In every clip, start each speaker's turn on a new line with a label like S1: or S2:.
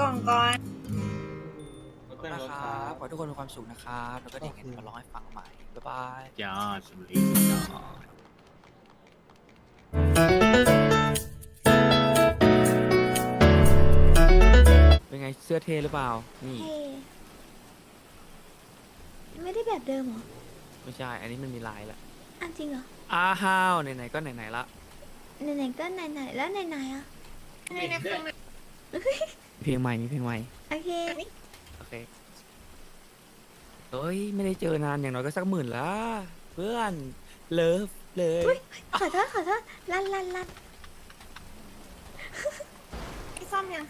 S1: กล่องก่อน
S2: นะครับขอให้ทุกคนมีความสุขนะครับ แล้วก็เด็กๆมาร้องให้ฟังใหม่ บ๊ายบาย
S3: ยอดสุริยอด
S2: เป็นไงเสื้อเท่หรือเปล่า นี่
S1: เฮ้ไม่ได้แบบเดิมเหรอ
S2: ไม่ใช่ อันนี้มันมีลายละ
S1: อันจริงเหรอ
S2: อ้าวไหนๆก็ไหนๆละ
S1: ไหนๆก็ไหนๆแล้วไหนๆอะ
S2: เพลงใหม่มีเพลงใหม่
S1: โอเค
S2: โอเคเฮ้ยไม่ได้เจอนานอย่างน้อยก็สักหมื่นละเพื่อนเลิฟเลย
S1: ขอโทษขอโทษลั่นลั่นลั่นไอ้ซ่อมยัง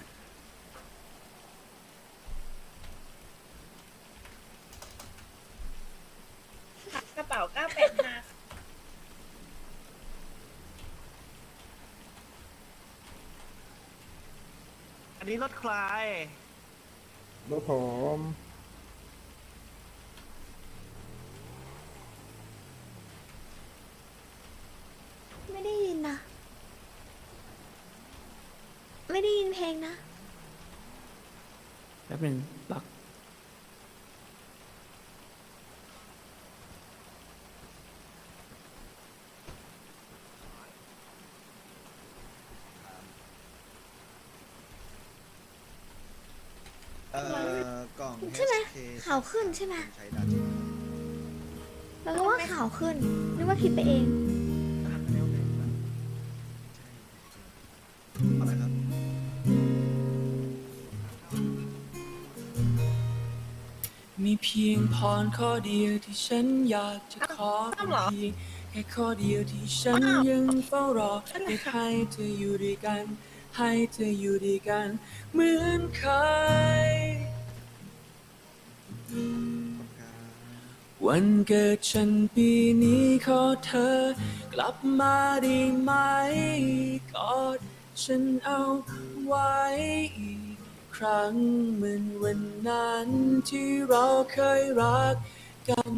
S1: กระเป๋า 985
S4: อั นนี้รถใคร
S5: รถผม
S1: ไม่ได้ยินนะ ไม่ได้ยินเพลงนะ
S2: แป๊บนึงบัก
S6: เอ่อกล่อง
S1: ใช่ไหม
S6: HK
S1: ข่าวขึ้นใช่ไหม
S6: ใช้ดัน
S1: แล้วก็ว่าข่าวขึ้นนึกว่าคิดไปเอง
S6: อะไรครับ
S2: มีเพียงพรข้อเดียวที่ฉันอยากจะขอเป็นเพียงแค่ข้อเดียวที่ฉันยังเฝ้ารออยากให้เธออยู่ด้วยกัน ให้เธออยู่ด้วยกัน เหมือนเคย วันเกิดฉันปีนี้ขอเธอ กลับมาได้ไหม กอดฉันเอาไว้อีกครั้งเหมือนวันนั้นที่เราเคยรักกัน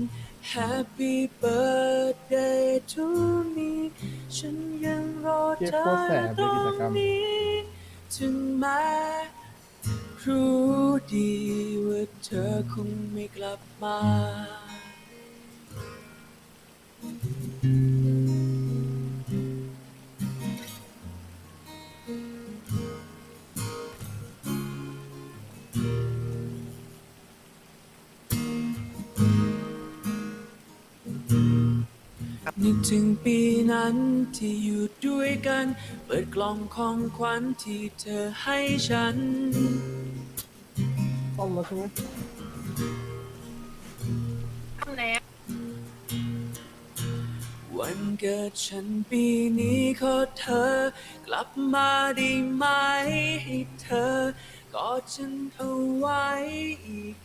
S2: Happy birthday to me ฉันยังรอเธอตรงนี้ถึงแม้รู้ดีว่าเธอคงไม่กลับมา นึกถึงปีนั้นที่อยู่ด้วยกัน เปิดกล่องของขวัญที่เธอให้ฉัน
S5: ซ่อมแล้วใช่ไหม
S2: วันเกิดฉันปีนี้ขอเธอ กลับมาได้ไหมให้เธอกอดฉันเอาไว้อีก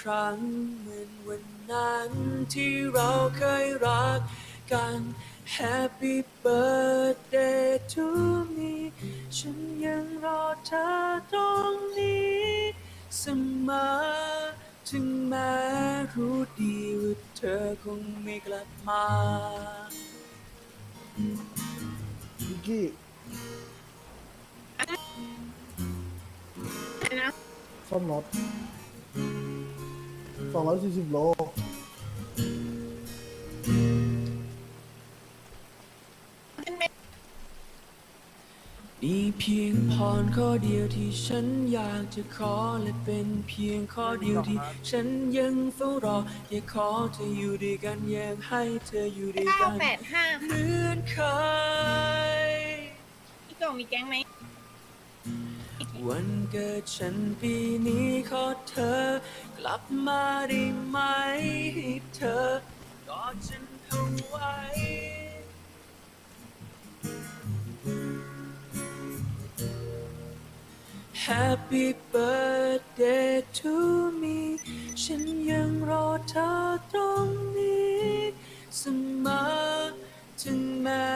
S2: ครั้งเหมือนวันนั้นที่เราเคยรัก กัน Happy birthday to me ฉันยังรอเธอตรงนี้เสมอถึงแม้รู้ดีว่าเธอคงไม่กลับมา
S5: วิกกี้ซ่อมรถสองร้อยสี่สิบโล
S2: เพียงพรข้อเดียวที่ฉันอยากจะขอและเป็นเพียงข้อเดียวที่ฉันยังเฝ้ารออยากขอเธออยู่ด้วยกันอยากให้เธออยู่ด้วยกัน
S1: 985
S2: เหมือนเคย
S1: อีกกล่องมีแก๊งไหม
S2: วันเกิดฉันปีนี้ขอเธอกลับมาได้ไหมให้เธอกอดฉันเอาไว้ Happy birthday to me ฉันยังรอเธอตรงนี้เสมอถึงแม้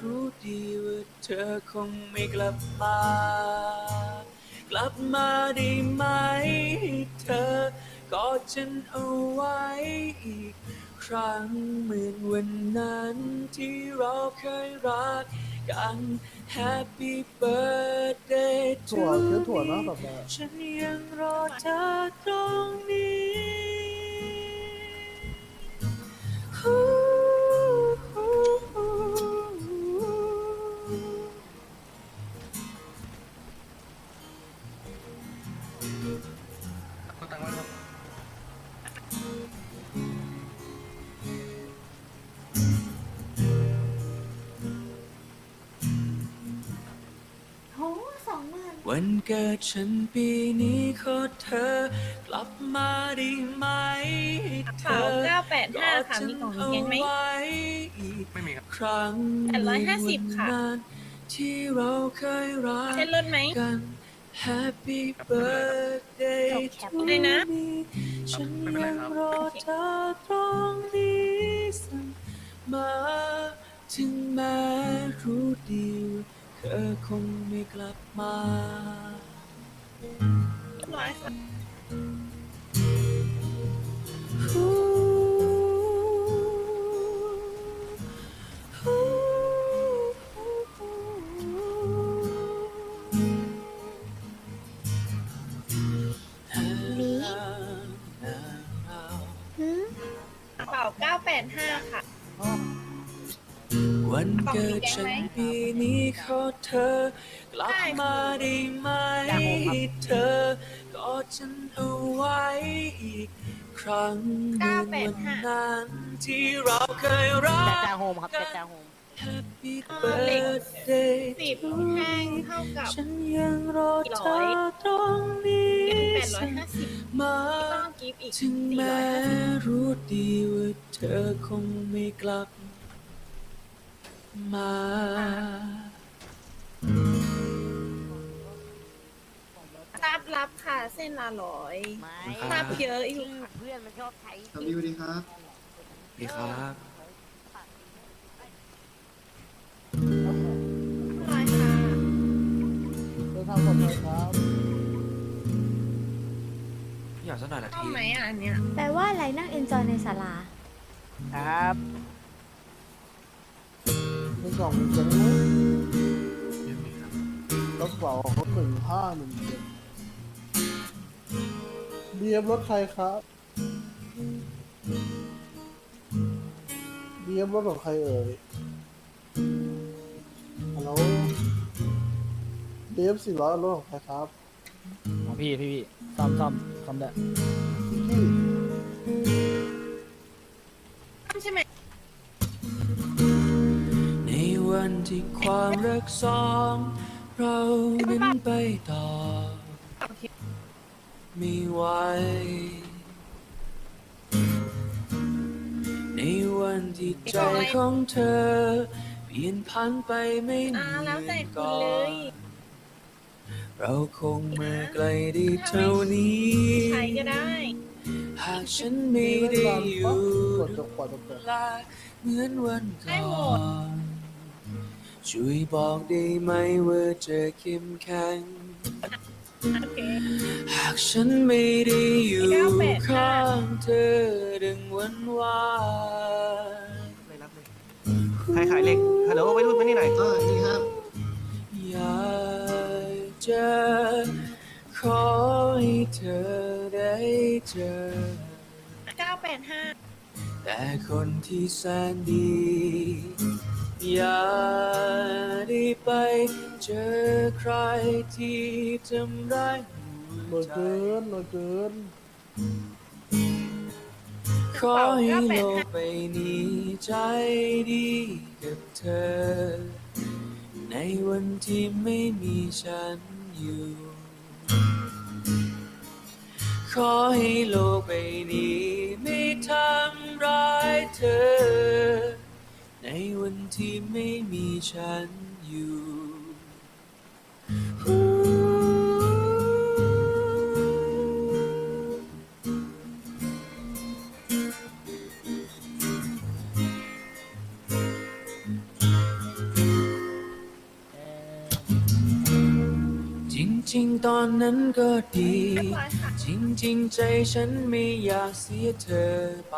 S2: รู้ดีว่าเธอคงไม่กลับมา กลับมาได้ไหมให้เธอกอดฉันเอาไว้อีกครั้งเหมือนวันนั้นที่เราเคยรัก กัน Happy birthday
S5: ถั่ว
S2: to
S5: เชื้อถั่วนะ
S2: me
S5: แบบแบบ
S2: ฉันยังรอเธอตรงนี้ วันเกิดฉันปีนี้ขอเธอ กลับมาได้ไหมให้เธ
S6: เป๋า
S2: อ
S6: เก้าแปดห้าค่ะ
S2: ฉัน
S6: มีกล่อง
S2: เอา
S6: เลี้ยงไหม
S2: ไว้อีก
S4: ไม่มีครับ
S2: ครั้ง
S6: แปดร้อยห้าสิบค่ะ
S2: วันนั้นที่เราเคยรัก
S6: ใช่รถไหม
S2: กัน Happy birthday
S6: แค
S2: to
S6: ปเลยนะ
S2: me ฉัน
S4: ไม่เป็นไร
S2: ยัง
S4: ครับ
S2: รอเธอตรงนี้เสมอถึงแม้รู้ดีว่า เธอคงไม่กลับมา
S6: เรียบร้อยค่ะ
S2: ฮู้ฮู้ฮู้
S1: หืม
S6: กระเป๋าเก้าแปดห้าค่ะ
S2: วันเกิดฉันปี ได้ไหมให้เธอกอดฉันเอาไว้อีกครั้งเหมือนวันนั้นที่เราเคยรั
S7: แจ๊
S2: ก
S7: จ้าโฮมครับแจ๊จ้าโฮม
S2: Happy
S6: เอ่อเหล็ก
S2: birthday
S6: สิบ
S2: to
S6: แท่ง
S2: me
S6: เท่ากับ
S2: ฉันยังรอเธ
S6: ร้
S2: อ
S6: อย
S2: ตรงนี้
S6: แปดร้อยห้าสิบ
S2: มา
S6: ต้องกิฟต์อีก
S2: ถึ
S6: สี่
S2: ง
S6: ร้อ
S2: แม้
S6: ยห้าสิบ
S2: รู้ดีว่าเธอคงไม่กลับมา
S6: รับรับค่ะเส้นละร้อย
S7: ไม่
S6: รับเยอะอยู่
S7: ชื่อเพื่อนมันชอบใช้
S8: สวัสดีสวัสดีครับ
S2: ดีครับ
S6: ร้อยค่ะ
S5: เดินทางปลอดภัยครับ
S2: อยากสักหน่อยละ
S6: ชอบ
S2: ที
S6: ไหมอะอันเนี้ย
S1: แปลว่าอะไรนั่งเอนจอยในศาลา
S7: ครับ
S5: ในกล่องมีเสียงไหมกระเป๋าเขาหนึ่งห้าหนึ่งเจ็ด เบียบรถใครครับเบียบรถของใครเอ่ยฮัลโหลเบียบสี่ร้อยรถของใครครับ
S9: ของพี่พี่พี่ซ่อมซ่อมซ่อมได้
S5: พี่กี้
S6: ใช่ไหม
S2: ในวันที่ความรักสอง เรานั้นไปต่อไม่ไหวในวันที่ใจของเธอ เปลี่ยนพันไปไม่เห
S6: อ่า
S2: มื
S6: แล้วแต่
S2: อน
S6: คุณ
S2: ก่อ
S6: เลย
S2: นเราคงเมื่อไกลได้เท่านี้
S6: ใครก็ได้
S2: หากฉันไม่ได้อยู่
S5: กดจกกว่าจะเปิด
S2: ลาเหมือนวัน
S6: ได้
S2: ก่
S6: หม
S2: อ
S6: ด
S2: น ช่วยบอกได้ไหมว่าจะเข้มแข็ง
S6: โอเค
S2: หากฉันไม่ได้อยู่
S6: เก้าแปดห้า
S2: ข้างเธอดังวันวาน
S4: เลยรับเลยใครขายเหล็กฮัลโหลไปรุ่นมานี่หน่อย
S8: ก็นี่ครับ
S2: อยากจะขอให้เธอได้เจอ
S6: เก้าแปดห้า
S2: แต่คนที่แสนดี อย่าได้ไปเจอใครที่ทำร้ายหั
S5: น้อ
S2: วยใจ
S5: เกินน้อยเกิน
S2: ขอให้โลกใบนี้ใจดีกับเธอ ในวันที่ไม่มีฉันอยู่ ขอให้โลกใบนี้ไม่ทำร้ายเธอ ในวันที่ไม่มีฉันอยู่จริงๆ ตอนนั้นก็ดี
S6: เรียบร้อยค่ะ
S2: จริงๆ ใจฉันไม่อยากเสียเธอไป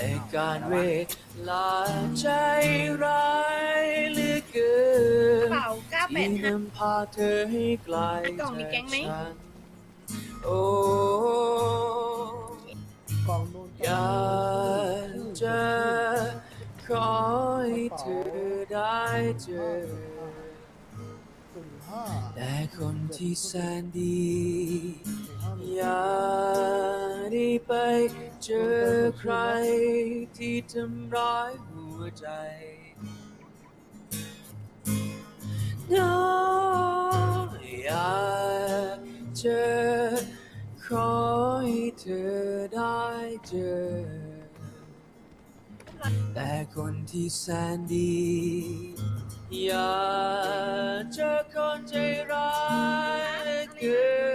S2: แต่การเวลาใจร้ายเหลือเกิ
S6: กระ
S2: น
S6: เป๋าเก้าแป
S2: ที่
S6: ดห้า นำ
S2: พาเธอให้ไกล
S6: กล่องมีแก๊งไหม
S2: จากฉันโอ้
S5: กล่องนูน
S2: อยากจะขอให้เธอได้เจอ
S5: สี่ห้า
S2: แต่คนที่แสนดี
S5: สี่ห้าหนึ่ง
S2: อย่าได้ไปเจอใครที่ทำร้ายหัวใจน้องอยากเจอขอให้เธอได้เจอ แต่คนที่แสนดี อย่าเจอคนใจร้ายเกิน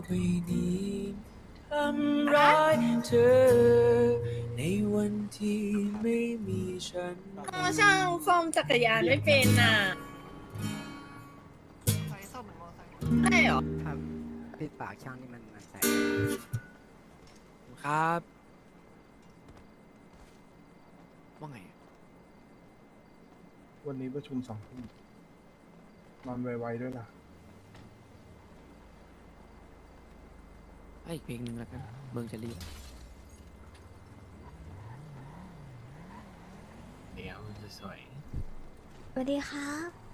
S6: ก
S2: ใบนี้ทำร้ายเธอ ในวันที่ไม่มีฉัน
S6: อ๋อช่างซ่อมจักรยานไม่เป็นน่ะใช่เหรอ
S7: ครับปิดปากช่างนี่มันมันใส่
S9: ครับ ว่าไง
S5: วันนี้ประชุมสองทุ่มนอนไวๆด้วยล่ะ
S9: ให้อีกเพลงหนึ่งแล้วกันเมืองจะรีบ
S3: เดี๋ยวจะสวย
S1: สวัสดีครับ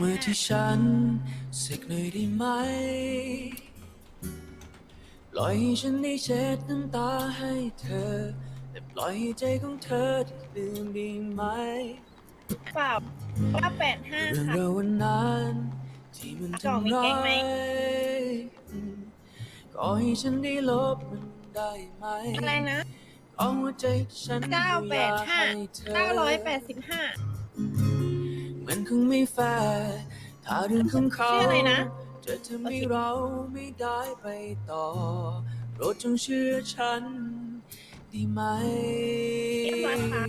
S6: ม
S2: อง
S6: แปด
S2: มือ
S6: ห้า
S2: ที่ฉันสักหน่อยได้ไหมปล่อยให้ฉันได้เช็ดน้ำตาให้เธอ แต่ปล่อยให้ใจของเธอที่ลืมได้ไหม
S6: กระเป๋าเก้าแปดห้า
S2: เรื่อง
S6: ค่ะ
S2: ราววันนั้นที่มัน
S6: กล่องมี
S2: ทำร้า
S6: แก๊งไหม
S2: ยอืมก็ให้ฉันได้ลบมันได้ไหม
S6: อะไรนะ
S2: เอาหัวใจฉัน
S6: เก้าแปดห้า
S2: ให้เธอ
S6: เก้าร้อยแปดสิบห้า
S2: มัน คงไม่แฟร์ถ้าเรื่องของเขา
S6: ชื่ออะไรนะ
S2: จะทำให้เราไม่ได้ไปต่อโปรดจงเชื่อฉันดีไหม
S6: เรียบร้อยค่ะ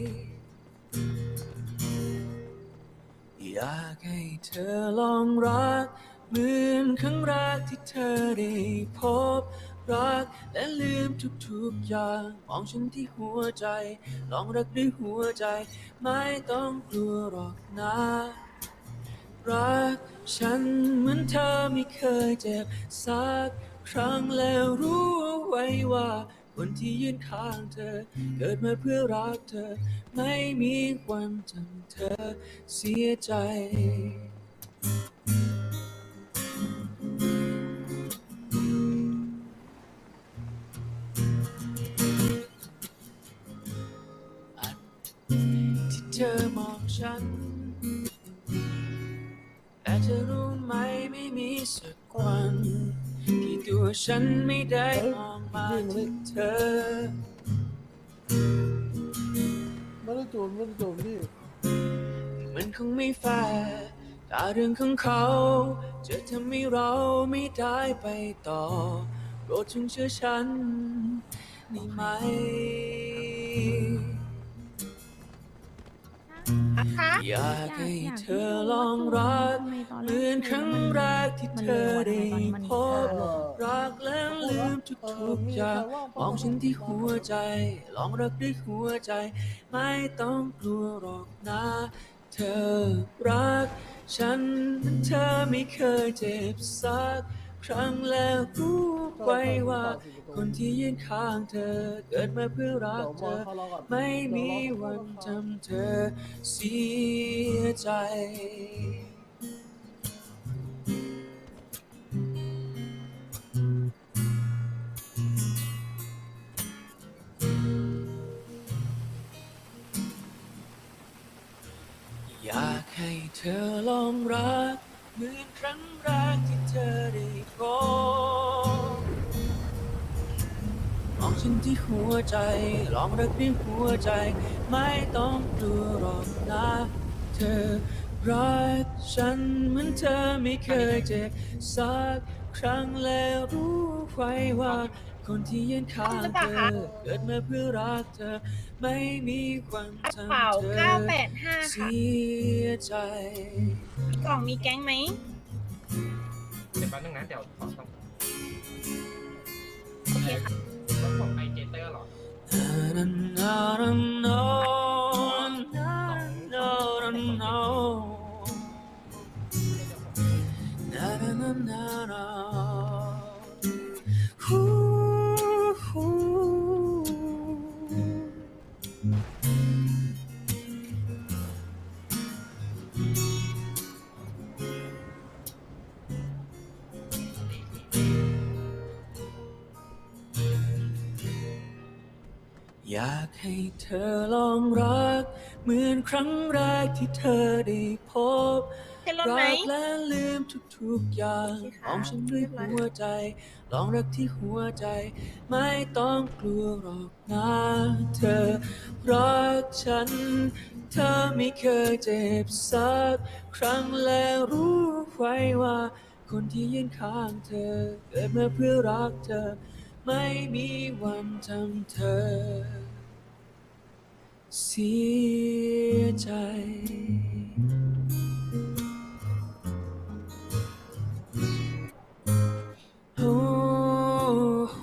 S2: อยากให้เธอลองรัก เหมือนครั้งแรกที่เธอได้พบ รักและลืมทุกๆอย่าง มองฉันที่หัวใจ ลองรักด้วยหัวใจ ไม่ต้องกลัวหรอกนะ รัก ฉันเหมือนเธอไม่เคยเจ็บสักครั้งแล้วรู้เอาไว้ว่า คนที่ยืนข้างเธอ เกิดมาเพื่อรักเธอ ไม่มีวันทำเธอเสียใจ สักวัน ที่ตัวฉันไม่ได้มองมาที่เธอ
S5: ไม่ได้จูนไม่ได้จูนพี่
S2: มันคงไม่แฟร์ถ้าเรื่องของเขา จะทำให้เราไม่ได้ไปต่อ โปรดจงเชื่อฉันได้ไหม
S6: คะ
S2: อยากให้เธอลองรักเหมือนครั้งแรกที่เธอได้พบรักแล้วลืมทุกๆอย่างมองฉันที่หัวใจ ลองรักด้วยหัวใจ ไม่ต้องกลัวหรอกนะ เธอรัก ฉันเธอไม่เคยเจ็บสัก ครั้งแล้วกูไว้ว่า คนที่ยืนข้างเธอ เกิดมาเพื่อรัก
S5: เธ
S2: อ ไม่มีวันทำเธอเสียใจ อยากให้เธอลองรัก เหมือนครั้งแรกที่เธอได้พบมองฉันที่หัวใจ ลองรักด้วยหัวใจ ไม่ต้องกลัวหรอกนะเธอรักฉันเหมือนเธอไม่เคยเจ็บสักครั้งแล้วรู้ไว้ว่า คนที่ยืนข้างเธอเกิดมาเพื่อรักเธอ ไม่มีวัน
S6: กระ
S2: ทำ
S6: เป๋า
S2: เธอ
S6: 985 ค่ะ
S2: เสียใจ
S6: กล่องมีแก๊งไหม
S4: เดี๋ยวแป๊บนึงนะเดี๋ยวขอต้อง
S6: โอเคค่ะ
S4: ต้องส่งไปเจเตอร์หรอ
S2: Na, na, na, na, na, อยากให้เธอลองรัก เหมือนครั้งแรกที่เธอได้พบ
S6: เป็นรถไหม
S2: รักและลืมทุกๆอย่าง
S6: โอเคค่ะ
S2: มองฉันด้วยหัวใจ ลองรักที่หัวใจ ไม่ต้องกลัวหรอกนะเธอ รักฉัน เธอไม่เคยเจ็บสัก ครั้งและรู้ไว้ว่า คนที่ยืนข้างเธอ เกิดมาเพื่อรักเธอ ไม่มีวันทำเธอ เสียใจโอ้โห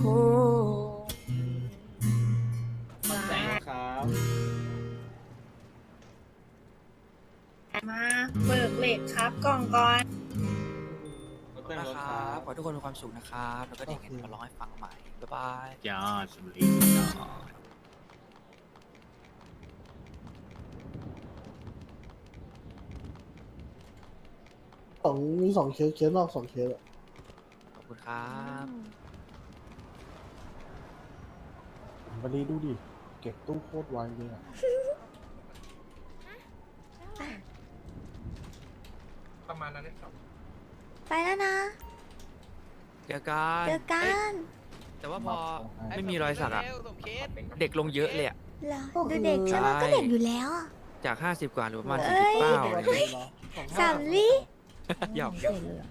S5: ครับ
S6: มาเบิกเหล็กครับกล่องก่อน
S9: นะครับขอให้ทุกคนมีความสุขนะครับ แล้วก็เด็กเห็นมาร้องให้ฟังใหม่ บ๊ายบาย
S3: ยอดชลบุรีสุดยอด
S5: สองมีสองเคสเคสนอกสองเคสอะ
S9: ขอบคุณครับ
S5: วันนี้ดูดิ เก็บตู้โคตรไวเลยอะ
S4: ประมาณนั้นนะครับ
S1: ไปแล้วนะ
S9: เจอกัน
S1: เจอกั
S9: เอ้ย
S1: น
S9: แต่ว่าพอไม่มีรอยสักอะ
S8: เร็วสมเคส
S9: เด็กลงเยอะเลยอะ
S1: เหรอดูเด็กใช่ไหมก็เด็กอยู่แล้วอะ
S9: จาก 50 กว่าหรือประมาณ
S1: เอ้ย
S9: 49อะไร
S5: เฮ้
S9: เงี้ย
S5: ย
S1: สามลี่
S9: หยอก
S1: เสร็จเลยเหรอ